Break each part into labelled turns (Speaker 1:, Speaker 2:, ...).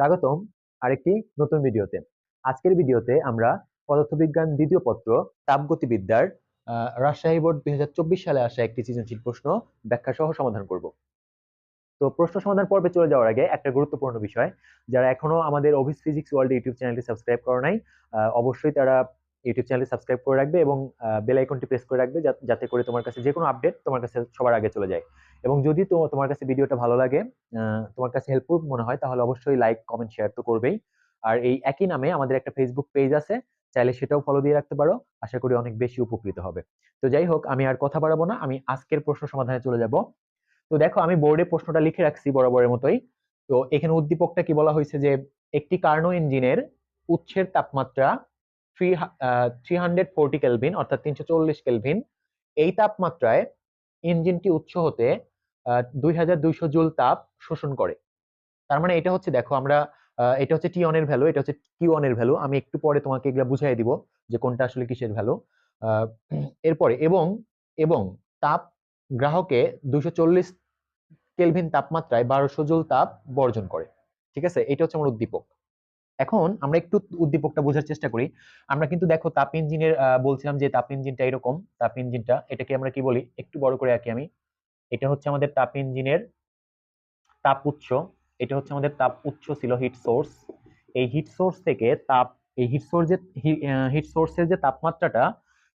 Speaker 1: স্বাগতম আরেকটি নতুন ভিডিওতে। আজকের ভিডিওতে আমরা পদার্থবিজ্ঞান দ্বিতীয় পত্র, তাপগতিবিদ্যার রাজশাহী বোর্ড দুই হাজার চব্বিশ সালে আসা একটি সৃজনশীল প্রশ্ন ব্যাখ্যা সহ সমাধান করব। তো প্রশ্ন সমাধান পর্বে চলে যাওয়ার আগে একটা গুরুত্বপূর্ণ বিষয়, যারা এখনও আমাদের অভিস ফিজিক্স ওয়ার্ল্ড ইউটিউব চ্যানেলটি সাবস্ক্রাইব করা নাই অবশ্যই তারা ইউটিউব চ্যানেলটি সাবস্ক্রাইব করে রাখবে এবং বেল আইকনটি প্রেস করে রাখবে যাতে করে তোমার কাছে যে কোনো আপডেট তোমার কাছে সবার আগে চলে যায়। এবং যদি তো, তোমার কাছে ভিডিওটা ভালো লাগে তোমার কাছে হেল্পফুল মনে হয়, তাহলে অবশ্যই লাইক কমেন্ট শেয়ার তো করবেই। আর এই একই নামে আমাদের একটা ফেসবুক পেজ আছে, চাইলে সেটাও ফলো দিয়ে রাখতে পারো, আশা করি অনেক বেশি উপকৃত হবে। তো যাই হোক, আমি আর কথা বাড়াবো না, আমি আজকের প্রশ্ন সমাধানে চলে যাব। তো দেখো, আমি বোর্ডে প্রশ্নটা লিখে রাখছি বরাবরের মতোই। তো এখানে উদ্দীপকটা কি বলা হয়েছে যে, একটি কার্নো ইঞ্জিনের উৎসের তাপমাত্রা three three hundred forty kelvin অর্থাৎ তিনশো চল্লিশ কেলভিন এই তাপমাত্রায় ইঞ্জিনটি উৎস হতে দুই হাজার দুইশো জুল তাপ শোষণ করে। তার মানে এটা হচ্ছে, দেখো আমরা এটা হচ্ছে টি অনের ভ্যালু এটা হচ্ছে কিউ অনের ভ্যালু আমি একটু পরে তোমাকে এগুলা বুঝাই দিব যে কোনটা আসলে কিসের ভ্যালু এরপরে এবং এবং তাপ গ্রাহকে দুইশো চল্লিশ কেলভিন তাপমাত্রায় বারোশো জুল তাপ বর্জন করে। ঠিক আছে? এটা হচ্ছে আমার উদ্দীপক। এখন আমরা একটু উদ্দীপকটা বোঝার চেষ্টা করি। আমরা কিন্তু দেখো তাপ ইঞ্জিনের বলছিলাম যে তাপ ইঞ্জিনটা এরকম, তাপ ইঞ্জিনটা এটাকে আমরা কি বলি? একটু বড় করে আঁকি আমি। এটা হচ্ছে আমাদের তাপ ইঞ্জিনের তাপ উৎস। এটা হচ্ছে আমাদের তাপ উৎস ছিল হিট সোর্স এই হিট সোর্স থেকে তাপ, এই হিট সোর্স যে হিট সোর্সের যে তাপমাত্রাটা,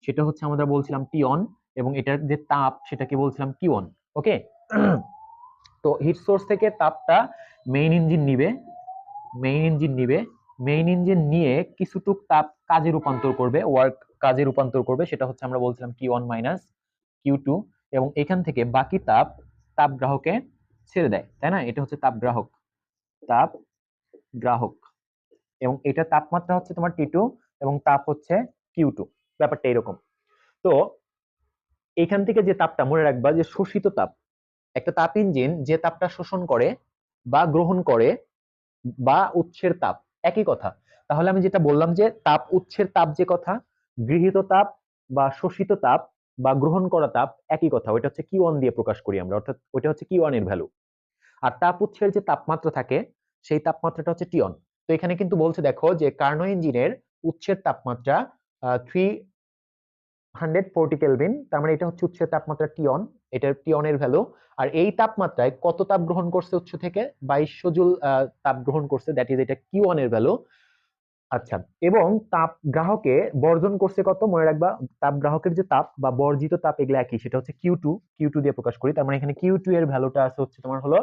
Speaker 1: সেটা হচ্ছে আমরা বলছিলাম টি অন এবং এটার যে তাপ, সেটাকে বলছিলাম কিউ অন ওকে তো হিট সোর্স থেকে তাপটা মেইন ইঞ্জিন নিবে। মেইন ইঞ্জিন নিবে মেইন ইঞ্জিন নিয়ে কিছুটুক তাপ কাজে রূপান্তর করবে ওয়ার্ক কাজে রূপান্তর করবে, সেটা হচ্ছে আমরা বলছিলাম Q one minus Q two এবং এখান থেকে বাকি তাপ তাপ গ্রাহকে ছেড়ে দেয়, তাই না? এটা হচ্ছে তাপ গ্রাহক তাপ গ্রাহক এবং এটা তাপমাত্রা হচ্ছে তোমার টি টু এবং তাপ হচ্ছে কিউ টু ব্যাপারটা এরকম। তো এখান থেকে যে তাপটা মনে রাখবা যে শোষিত তাপ, একটা তাপ ইঞ্জিন যে তাপটা শোষণ করে বা গ্রহণ করে বা উৎসের তাপ, একই কথা। তাহলে আমি যেটা বললাম যে, তাপ উৎসের তাপ যে কথা, গৃহীত তাপ বা শোষিত তাপ বা গ্রহণ করা তাপ একই কথা। ওইটা হচ্ছে কিউ ওয়ান দিয়ে প্রকাশ করি আমরা, অর্থাৎ ওইটা হচ্ছে কিউ ওয়ানের ভ্যালু আর তাপ উৎসের যে তাপমাত্রা থাকে, সেই তাপমাত্রাটা হচ্ছে টিয়ন তো এখানে কিন্তু বলছে দেখো যে, কার্নো ইঞ্জিনের উৎসের তাপমাত্রা থ্রি হান্ড্রেড ফোরটি কেলভিন, তার মানে এটা হচ্ছে উৎসের তাপমাত্রা টিয়ন এটার টিয়নের ভ্যালু আর এই তাপমাত্রায় কত তাপ গ্রহণ করছে উৎস থেকে? বাইশশো জুল তাপ গ্রহণ করছে দ্যাট ইজ এটা কিউ ওয়ান ভ্যালু আচ্ছা এবং তাপ গ্রাহকে বর্জন করছে কত? মনে রাখবা, তাপ গ্রাহকের যে তাপ বা বর্জিত তাপ এগুলো একই, সেটা হচ্ছে কিউ টু কিউ টু দিয়ে প্রকাশ করি, তার মানে এখানে কিউ টু এর ভ্যালুটা আছে হচ্ছে তোমার হলো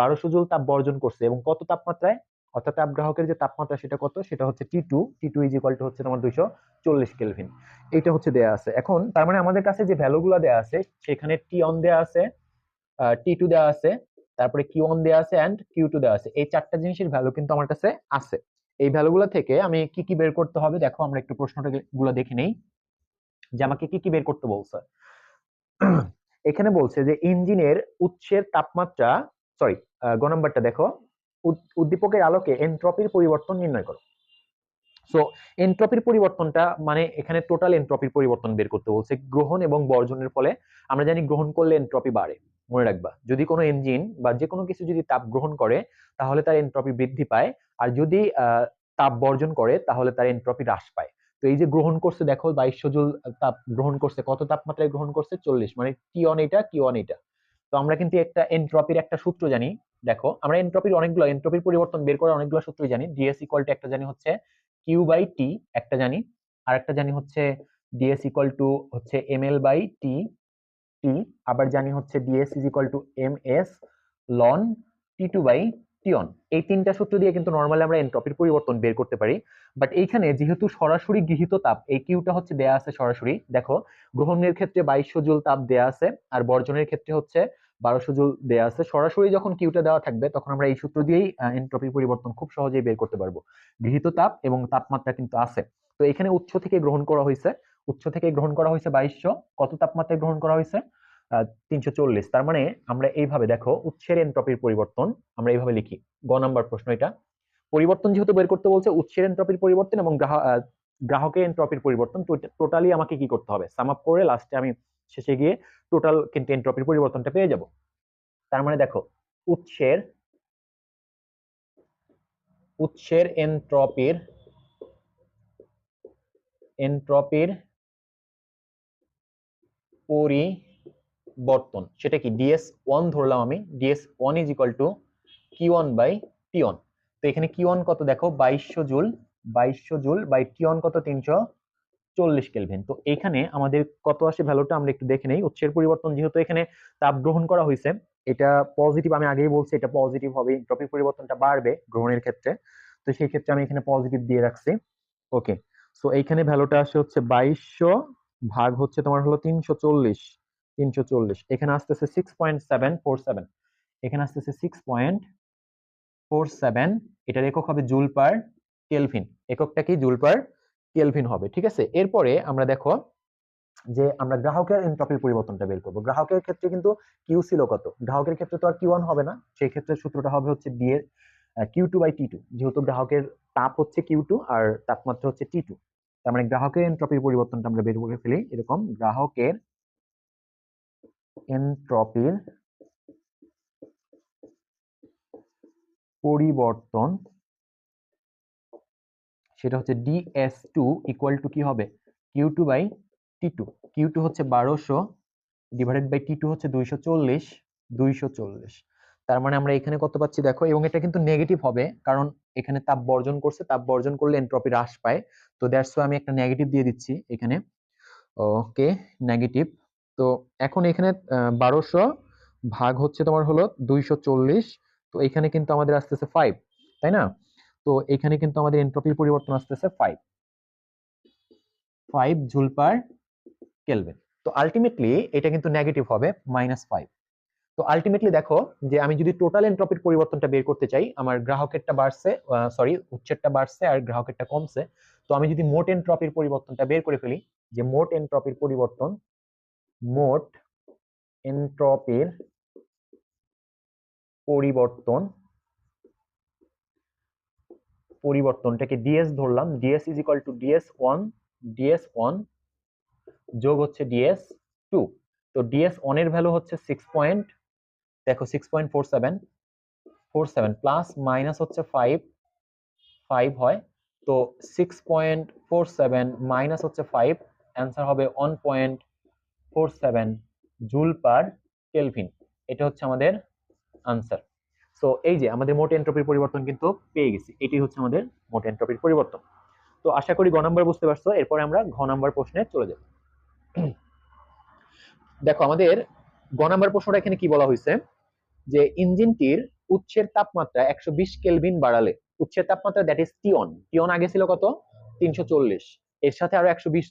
Speaker 1: বারোশো জুল তাপ বর্জন করছে, এবং কত তাপমাত্রায়? অর্থাৎ তাপ গ্রাহকের যে তাপমাত্রা সেটা কত? সেটা হচ্ছে T two T two is equal to হচ্ছে তোমার দুইশো চল্লিশ কেলভিন এইটা হচ্ছে দেয়া আছে। এখন তার মানে আমাদের কাছে যে ভ্যালুগুলো দেয়া আছে, সেখানে টি অন দেয়া আছে টি টু দেওয়া আছে, তারপরে কিউ অন দেওয়া আছে অ্যান্ড কিউ টু দেওয়া আছে। এই চারটা জিনিসের ভ্যালু কিন্তু আমার কাছে আছে। এই ভ্যালুগুলো থেকে আমি কি কি বের করতে হবে? দেখো, আমরা একটু প্রশ্নটা গুলো দেখে নেই। যে আমাকে কি কি বের করতে বলছে? এখানে বলছে যে ইঞ্জিনের উৎসের তাপমাত্রা সরি গ নাম্বারটা দেখো। উদ্দীপকের আলোকে এনট্রপির পরিবর্তন নির্ণয় করো। সো এনট্রপির পরিবর্তনটা মানে এখানে টোটাল এনট্রপির পরিবর্তন বের করতে বলছে। গ্রহণ এবং বর্জনের ফলে আমরা জানি গ্রহণ করলে এনট্রপি বাড়ে, মনে রাখবা। যদি কোনো ইঞ্জিন বা যে কোনো কিছু যদি তাপ গ্রহণ করে, তাহলে তার এনট্রপি বৃদ্ধি পায়। আর যদি তাপ বর্জন করে, তাহলে তার এনট্রপি হ্রাস পায়। তো এই যে গ্রহণ করছে, দেখো বাইশশো জুল তাপ গ্রহণ করছে, কত তাপমাত্রায় গ্রহণ করছে? চল্লিশ মানে টি অন এটা কি অন এটা। তো আমরা কিন্তু একটা এনট্রপির একটা সূত্র জানি। দেখো, আমরা এনট্রপির অনেকগুলো এনট্রপির পরিবর্তন বের করার অনেকগুলো সূত্রই জানি। ডিএস ইকুয়াল টু একটা জানি হচ্ছে কিউ বাই টি একটা জানি। আর একটা জানি হচ্ছে ডিএস ইকুয়াল টু হচ্ছে M L by T T আবার জানি হচ্ছে DS is equal to M S loan T two by টিয়ন এই তিনটা সূত্র দিয়ে কিন্তু নর্মালি আমরা এনট্রপির পরিবর্তন বের করতে পারি। বাট এইখানে যেহেতু সরাসরি গৃহীত তাপ, এই কিউটা হচ্ছে দেয়া আছে সরাসরি। দেখো, গ্রহণের ক্ষেত্রে বাইশশো জুল তাপ দেয়া আছে, আর বর্জনের ক্ষেত্রে হচ্ছে বারোশো জুল দেওয়া আছে। সরাসরি যখন কিউটা দেওয়া থাকবে, তখন আমরা এই সূত্র দিয়েই এনট্রপির পরিবর্তন খুব সহজেই বের করতে পারব। গৃহীত তাপ এবং তাপমাত্রা কিন্তু আছে। তো এখানে উৎস থেকে গ্রহণ করা হয়েছে। উৎস থেকে গ্রহণ করা হয়েছে বাইশশো। কত তাপমাত্রায় গ্রহণ করা হয়েছে? তিনশো চল্লিশ। তার মানে আমরা এইভাবে, দেখো, উৎসের এনট্রপির পরিবর্তন আমরা এইভাবে লিখি। গ নাম্বার প্রশ্ন এটা। পরিবর্তন যেহেতু বের করতে বলছে, উৎসের এনট্রপির পরিবর্তন এবং গ্রাহকের এনট্রপির পরিবর্তন টোটালি আমাকে কি করতে হবে? সাম আপ করে লাস্টে আমি শেষে গিয়ে টোটাল কিন্তু এনট্রপির পরিবর্তনটা পেয়ে যাব। তার মানে দেখো, উৎসের উৎসের এনট্রপির এনট্রপির পরিবর্তন। সেটা কি? ডিএস ওয়ান ধরলাম আমি। DS one is equal to Q one by T one তো এখানে কি ওয়ান কত দেখো? বাইশশো জুল বাইশশো জুল বাই টি ওয়ান কত? তিনশো চল্লিশ কেলভিন তো এখানে আমাদের কত আসে ভ্যালুটা আমরা একটু দেখে নেই। উৎসের পরিবর্তন যেহেতু এখানে তাপ গ্রহণ করা হয়েছে, এটা পজিটিভ আমি আগেই বলছি, এটা পজিটিভ হবে এনট্রপির পরিবর্তনটা বাড়বে গ্রহণের ক্ষেত্রে। তো সেই ক্ষেত্রে আমি এখানে পজিটিভ দিয়ে রাখছি। ওকে সো এইখানে ভ্যালুটা আসে হচ্ছে বাইশশো ভাগ হচ্ছে তোমার হলো তিনশো চল্লিশ তিনশো চল্লিশ। এখানে আসতেছে six point seven four seven এখানে আসতেছে সিক্স পয়েন্ট ফোর সেভেন এটার একক হবে জুল পার কেলভিন এককটা কি? জুল পার কেলভিন হবে, ঠিক আছে? এরপরে আমরা দেখো যে আমরা গ্রাহকের এনট্রপির পরিবর্তনটা বের করব। গ্রাহকের ক্ষেত্রে কিন্তু কিউ ছিল কত? গ্রাহকের ক্ষেত্রে তো আর কিউ ওয়ান হবে না। সেই ক্ষেত্রে সূত্রটা হবে হচ্ছে ডি এর Q two by T two যেহেতু গ্রাহকের তাপ হচ্ছে কিউ টু আর তাপমাত্রা হচ্ছে টি টু তার মানে গ্রাহকের এনট্রপির পরিবর্তনটা আমরা বের করে ফেলি। এরকম গ্রাহকের এনট্রপির পরিবর্তন সেটা হচ্ছে ডিএস টু ইকুয়াল টু কি হবে? Q two by T two Q two হচ্ছে বারোশো ডিভাইডেড বাই টি টু হচ্ছে দুইশো চল্লিশ দুইশো চল্লিশ। তার মানে আমরা এখানে কত পাচ্ছি দেখো? এবং এটা কিন্তু নেগেটিভ হবে, কারণ এখানে তাপ বর্জন করছে, তাপ বর্জন করলে এন্ট্রপি হ্রাস পায়। তো দ্যাটস আমি একটা নেগেটিভ দিয়ে দিচ্ছি এখানে। ওকে নেগেটিভ তো এখন এখানে বারোশো ভাগ হচ্ছে তোমার হলো দুইশো চল্লিশ। তো এখানে কিন্তু আমাদের আসতেছে ফাইভ তাই না? তো এখানে কিন্তু আমাদের এন্ট্রপির পরিবর্তন আসতেছে five five joule per kelvin তো আলটিমেটলি এটা কিন্তু নেগেটিভ হবে মাইনাস ফাইভ তো আলটিমেটলি দেখো যে আমি যদি টোটাল এন্ট্রপির পরিবর্তনটা বের করতে চাই, আমার গ্রাহকেরটা বাড়ছে সরি উচ্চেরটা বাড়ছে আর গ্রাহকেরটা কমছে, তো আমি যদি মোট এন্ট্রপির পরিবর্তনটা বের করে ফেলি, যে মোট এন্ট্রপির পরিবর্তন, মোট এন্ট্রপির পরিবর্তন পরিবর্তনটাকে ডিএস ধরলাম DS is equal to DS one DS one যোগ হচ্ছে ডিএস টু তো ডিএস ওয়ানের ভ্যালু হচ্ছে সিক্স পয়েন্ট দেখো six point four seven four seven plus minus হচ্ছে ফাইভ ফাইভ হয়। তো six point four seven minus হচ্ছে ফাইভ অ্যান্সার হবে one point four seven joule per kelvin এটা হচ্ছে আমাদের আনসার সো এই যে আমাদের মোট এন্ট্রপির পরিবর্তন কিন্তু পেয়ে গেছি, এটি হচ্ছে আমাদের মোট এন্ট্রপির পরিবর্তন। তো আশা করি গ নাম্বার বুঝতে পারছ, এরপরে আমরা ঘ নাম্বার প্রশ্নে চলে যাব। দেখো, আমাদের গ নাম্বার প্রশ্নটা এখানে কি বলা হয়েছে? যে ইঞ্জিনটির উচ্ছের তাপমাত্রা একশো বিশ কেলভিন বাড়ালে উচ্ছের তাপমাত্রা দ্যাট ইজ টিওন টিওন আগে ছিল কত? তিনশো চল্লিশ। এর সাথে আরও একশো বিশ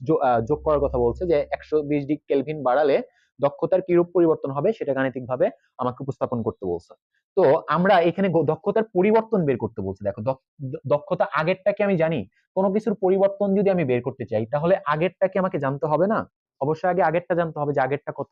Speaker 1: যোগ করার কথা বলছে যে একশো বিশ ডিগ্রি কেলভিন বাড়ালে দক্ষতার কিরূপ পরিবর্তন হবে সেটা গাণিতিক ভাবে আমাকে উপস্থাপন করতে বলছে। তো আমরা এখানে দক্ষতার পরিবর্তন বের করতে বলছি। দেখো দক্ষতা আগেরটাকে আমি জানি, কোনো কিছুর পরিবর্তন যদি আমি বের করতে চাই, তাহলে আগেরটাকে আমাকে জানতে হবে না? অবশ্যই আগে আগেরটা জানতে হবে যে আগেরটা কত,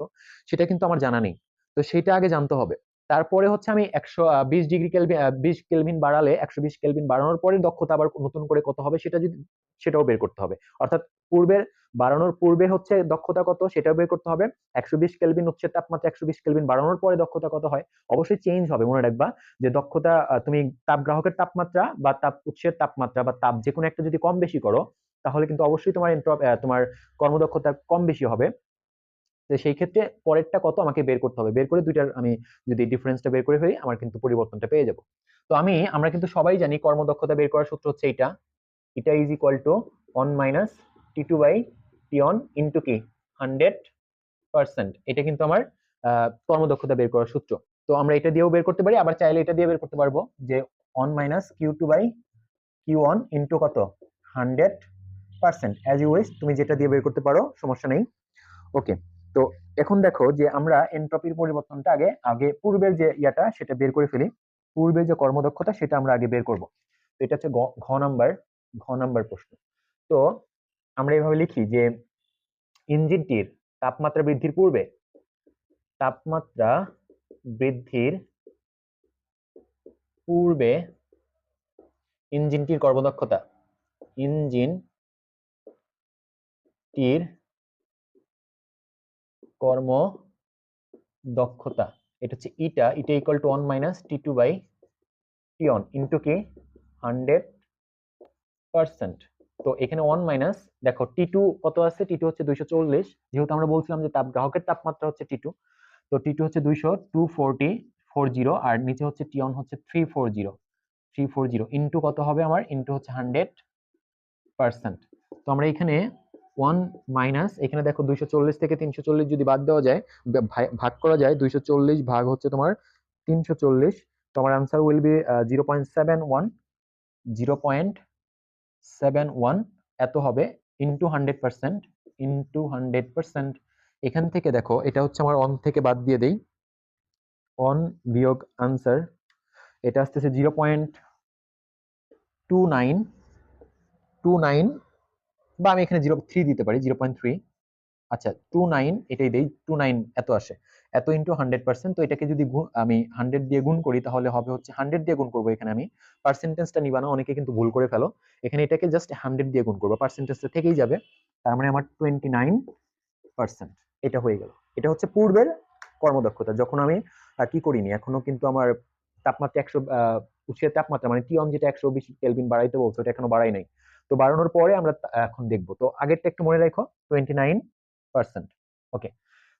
Speaker 1: সেটা কিন্তু আমার জানা নেই। তো সেটা আগে জানতে হবে। তারপরে হচ্ছে আমি একশো বিশ ডিগ্রি কেলভিন বিশ কেলভিন বাড়ালে একশো বিশ কেলভিন বাড়ানোর পরে দক্ষতা আবার নতুন করে কত হবে সেটা যদি, সেটাও বের করতে হবে। অর্থাৎ পূর্বের, বাড়ানোর পূর্বে হচ্ছে দক্ষতা কত সেটাও বের করতে হবে। একশো বিশ কেলভিন উচ্চ তাপমাত্রা একশো বিশ কেলভিন বাড়ানোর পরে দক্ষতা কত হয় অবশ্যই চেঞ্জ হবে, মনে রাখবা। যে দক্ষতা তুমি তাপ গ্রাহকের তাপমাত্রা বা তাপ উৎসের তাপমাত্রা বা তাপ যে কোনো একটা যদি কম বেশি করো, তাহলে কিন্তু অবশ্যই তোমার তোমার কর্মদক্ষতা কম বেশি হবে। তো সেই ক্ষেত্রে পরেরটা কত আমাকে বের করতে হবে? বের করে দুইটার আমি যদি ডিফারেন্সটা বের করে ফেলি, আমার কিন্তু পরিবর্তনটা পেয়ে যাব। তো আমি, আমরা কিন্তু সবাই জানি কর্মদক্ষতা বের করার সূত্র হচ্ছে এটা এটা is equal to one minus T two by T one into কি হান্ড্রেড পার্সেন্ট এটা কিন্তু আমার কর্মদক্ষতা বের করার সূত্র। তো আমরা এটা দিয়েও বের করতে পারি, আবার চাইলে এটা দিয়ে বের করতে পারব যে one minus Q two by Q one into কত? Hundred percent as you wish তুমি যেটা দিয়ে বের করতে পারো, সমস্যা নেই। ওকে তো এখন দেখো যে আমরা এনট্রপির পরিবর্তনটা আগে আগে পূর্বের যে ইয়াটা সেটা বের করে ফেলি। পূর্বের যে কর্মদক্ষতা সেটা আমরা আগে বের করব। তো এটা হচ্ছে ঘ নাম্বার ঘ নাম্বার প্রশ্ন। তো আমরা এভাবে লিখি যে ইঞ্জিনটির তাপমাত্রা বৃদ্ধির পূর্বে, তাপমাত্রা বৃদ্ধির পূর্বে ইঞ্জিনটির কর্মদক্ষতা, ইঞ্জিনটির কর্ম দক্ষতা। এটা হচ্ছে eta. Eta equal to one minus T two by T one into কি হান্ড্রেড পার্সেন্ট তো এখানে ওয়ান মাইনাস দেখো টি টু কত আছে? টি টু হচ্ছে দুইশো চল্লিশ। যেহেতু আমরা বলছিলাম যে তাপ গ্রাহকের তাপমাত্রা হচ্ছে টি টু তো টি টু হচ্ছে দুইশো টু ফোরটি ফোর জিরো আর নিচে হচ্ছে টি অন হচ্ছে three four zero three four zero into কত হবে আমার? ইন্টু হচ্ছে হান্ড্রেড পার্সেন্ট তো আমরা এখানে ওয়ান মাইনাস এখানে দেখো দুইশো চল্লিশ থেকে তিনশো চল্লিশ যদি বাদ দেওয়া যায় ভাগ করা যায়, দুইশো চল্লিশ ভাগ হচ্ছে তোমার তিনশো চল্লিশ। তো আমার answer will be zero point seven one zero point seven one এত হবে into hundred percent into hundred percent এখান থেকে দেখো, এটা হচ্ছে আমার অন থেকে বাদ দিয়ে দেই। অন বিয়োগ আনসার এটা আসতেছে zero point two nine two nine বা আমি এখানে জিরো থ্রি দিতে পারি জিরো পয়েন্ট থ্রি আচ্ছা টু নাইন এটাই দেই টু নাইন এত আসে। এত ইন্টু হান্ড্রেড পার্সেন্ট তো এটাকে যদি আমি হান্ড্রেড দিয়ে গুণ করি, তাহলে হবে হচ্ছে হান্ড্রেড দিয়ে গুণ করব এখানে আমি। পার্সেন্টেজটা নিবা না, অনেকে কিন্তু ভুল করে ফেলো। এখানে এটাকে জাস্ট হান্ড্রেড দিয়ে গুণ করব পার্সেন্টেজটা থেকেই যাবে। তার মানে আমার টোয়েন্টি নাইন পার্সেন্ট এটা হয়ে গেল। এটা হচ্ছে পূর্বের কর্মদক্ষতা। যখন আমি কি করিনি, এখনও কিন্তু আমার তাপমাত্রা একশো উৎসের তাপমাত্রা মানে টিয়ন যেটা একশো বিশ কেলভিন বাড়াইতে বলছো এটা এখনও বাড়াই নাই। তো বাড়ানোর পরে আমরা এখন দেখব। তো আগেরটা একটু মনে রাখো টোয়েন্টি নাইন পার্সেন্ট ওকে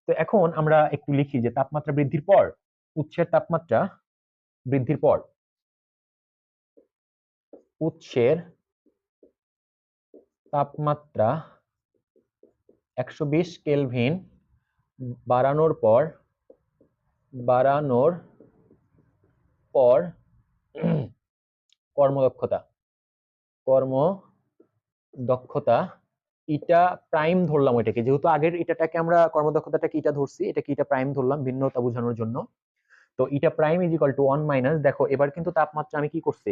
Speaker 1: তো এখন আমরা একটু লিখি যে তাপমাত্রা বৃদ্ধির পর, উৎসের তাপমাত্রা বৃদ্ধির পর, উৎসের তাপমাত্রা একশো বিশ কেলভিন বাড়ানোর পর বাড়ানোর পর, কর্মদক্ষতা, কর্ম দক্ষতা, ইটা প্রাইম ধরলাম এটাকে যেহেতু আগের এটাটাকে আমরা কর্মদক্ষতাটাকে ইটা ধরছি, এটাকে ইটা প্রাইম ধরলাম ভিন্নতা বোঝানোর জন্য। তো eta prime is equal to one minus দেখো, এবার কিন্তু তাপমাত্রা আমি কি করছি?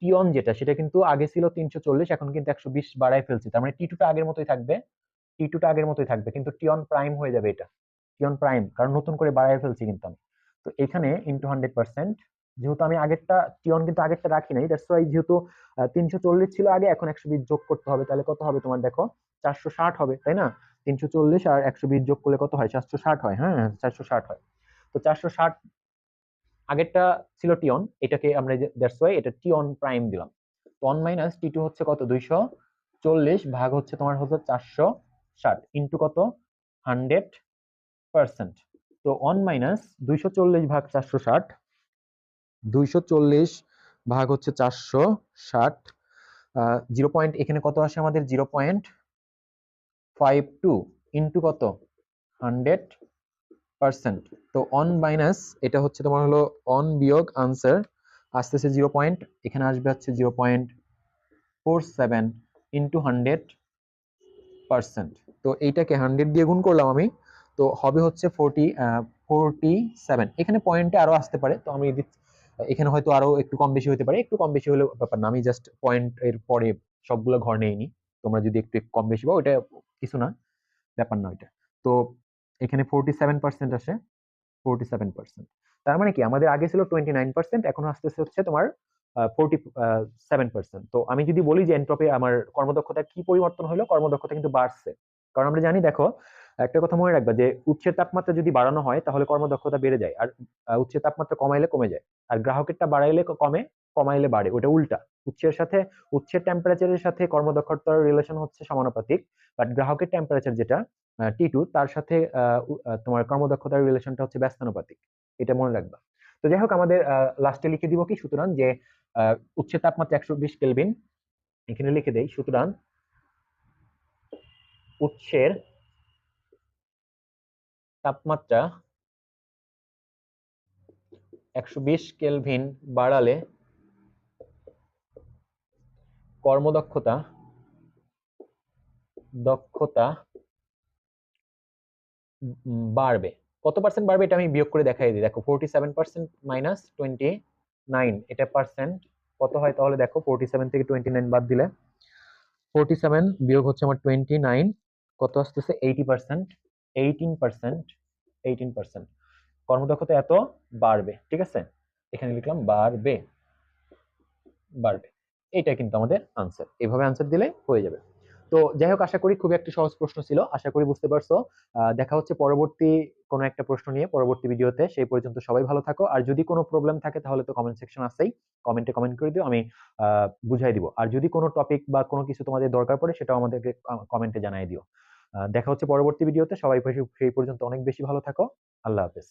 Speaker 1: টিয়ন যেটা, সেটা কিন্তু আগে ছিল তিনশো চল্লিশ, এখন কিন্তু একশো বিশ বাড়ায় ফেলছি। তার মানে টি টুটা আগের মতোই থাকবে টি টুটা আগের মতোই থাকবে, কিন্তু টিয়ন প্রাইম হয়ে যাবে এটা। টিয়ন প্রাইম কারণ নতুন করে বাড়ায় ফেলছি কিন্তু আমি। তো এখানে ইন্টু হান্ড্রেড পার্সেন্ট যেহেতু আমি আগেরটা টিয়ন কিন্তু আগেরটা রাখি নাই দ্যাটস ওয়াই যেহেতু তিনশো চল্লিশ ছিল আগে, এখন একশো বিশ যোগ করতে হবে, তাহলে কত হবে তোমার দেখো? চারশো ষাট হবে, তাই না? তিনশো চল্লিশ আর একশো বিশ যোগ করলে কত হয়? চারশো ষাট হয় হ্যাঁ চারশো ষাট হয়। তো চারশো ষাট আগেরটা ছিল টিয়ন এটাকে আমরা দ্যাটস ওয়াই এটা টিয়ন প্রাইম দিলাম। তো ওয়ান মাইনাস টি টু হচ্ছে কত? দুইশো চল্লিশ ভাগ হচ্ছে তোমার হচ্ছে চারশো ষাট ইন্টু কত? হান্ড্রেড পার্সেন্ট তো ওয়ান মাইনাস দুইশো চল্লিশ ভাগ চারশো ষাট দুইশো চল্লিশ ভাগ হচ্ছে চারশো ষাট। জিরো পয়েন্ট, এখানে কত আসে আমাদের? Zero point five two into কত? Hundred percent. তো অন মাইনাস, এটা হচ্ছে তোমার হলো অন বিয়োগ আনসার আসতেছে জিরো পয়েন্ট, এখানে আসবে হচ্ছে zero point four seven into hundred percent. তো এইটাকে হান্ড্রেড দিয়ে গুণ করলাম আমি, তো হবে হচ্ছে ফোরটি ফোরটি সেভেন। এখানে পয়েন্টে আরও আসতে পারে, তো আমি এখানে হয়তো আরও একটু কম বেশি হতে পারে, একটু কম বেশি হলেও ব্যাপার না। আমি জাস্ট পয়েন্ট এর পরে সবগুলো ঘর নেইনি তোমরা যদি একটু কম বেশি পাও এটা কিছু না, ব্যাপার না ওইটা। তো এখানে ফোরটি সেভেন পার্সেন্ট আসে ফোরটি সেভেন পার্সেন্ট তার মানে কি? আমাদের আগে ছিল টোয়েন্টি নাইন পার্সেন্ট এখন আসতেছে হচ্ছে তোমার ফোরটি সেভেন পার্সেন্ট তো আমি যদি বলি যে এন্ট্রপি আমার কর্মদক্ষতা কি পরিবর্তন হলো, কর্মদক্ষতা কিন্তু বাড়ছে। কারণ আমরা জানি, দেখো, একটা কথা মনে রাখবা যে, উচ্চের তাপমাত্রা যদি বাড়ানো হয়, তাহলে কর্মদক্ষতা বেড়ে যায়। আর উচ্চের তাপমাত্রা কমাইলে কমে যায়। আর গ্রাহকেরটা বাড়াইলে কমে, কমাইলে বাড়ে। ওটা উল্টা। উচ্চের সাথে, উচ্চের টেম্পারেচারের সাথে কর্মদক্ষতার রিলেশন হচ্ছে সমানুপাতিক। বাট গ্রাহকের টেম্পারেচার যেটা টি টু তার সাথে তোমার কর্মদক্ষতার রিলেশনটা হচ্ছে ব্যস্তানুপাতিক। এটা মনে রাখবা। তো যাই হোক, আমাদের লাস্টে লিখে দিব কি? সুতরাং যে উচ্চের তাপমাত্রা একশো বিশ কেলভিন এখানে লিখে দেই। সুতরাং উৎসের তাপমাত্রা একশো বিশ কেলভিন বাড়ালে কর্মদক্ষতা, দক্ষতা বাড়বে। কত পার্সেন্ট বাড়বে এটা আমি বিয়োগ করে দেখাই দিই। দেখো forty seven percent minus twenty nine এটা পার্সেন্ট কত হয় তাহলে দেখো ফোরটি সেভেন থেকে টোয়েন্টি নাইন বাদ দিলে। ফোরটি সেভেন বিয়োগ হচ্ছে আমার টোয়েন্টি নাইন কত আসতেছে? Eighty percent eighteen percent eighteen percent কর্মদক্ষতা এত বাড়বে, ঠিক আছে? এখানে লিখলাম বাড়বে বাড়বে। এইটা কিন্তু আমাদের আনসার এইভাবে আনসার দিলে হয়ে যাবে। তো যাই হোক, আশা করি খুব একটা সহজ প্রশ্ন ছিল। আশা করি বুঝতে পারছ। দেখা হচ্ছে পরবর্তী কোনো একটা প্রশ্ন নিয়ে পরবর্তী ভিডিওতে। সেই পর্যন্ত সবাই ভালো থাকো। আর যদি কোনো প্রবলেম থাকে, তাহলে তো কমেন্ট সেকশন আছেই। কমেন্টে কমেন্ট করে দিও, আমি বুঝাই দিব। আর যদি কোনো টপিক বা কোনো কিছু তোমাদের দরকার পড়ে, সেটাও আমাদেরকে কমেন্টে জানিয়ে দিও। দেখা হচ্ছে পরবর্তী ভিডিওতে সবাই সেই পর্যন্ত অনেক বেশি ভালো থাকো। আল্লাহ হাফেজ।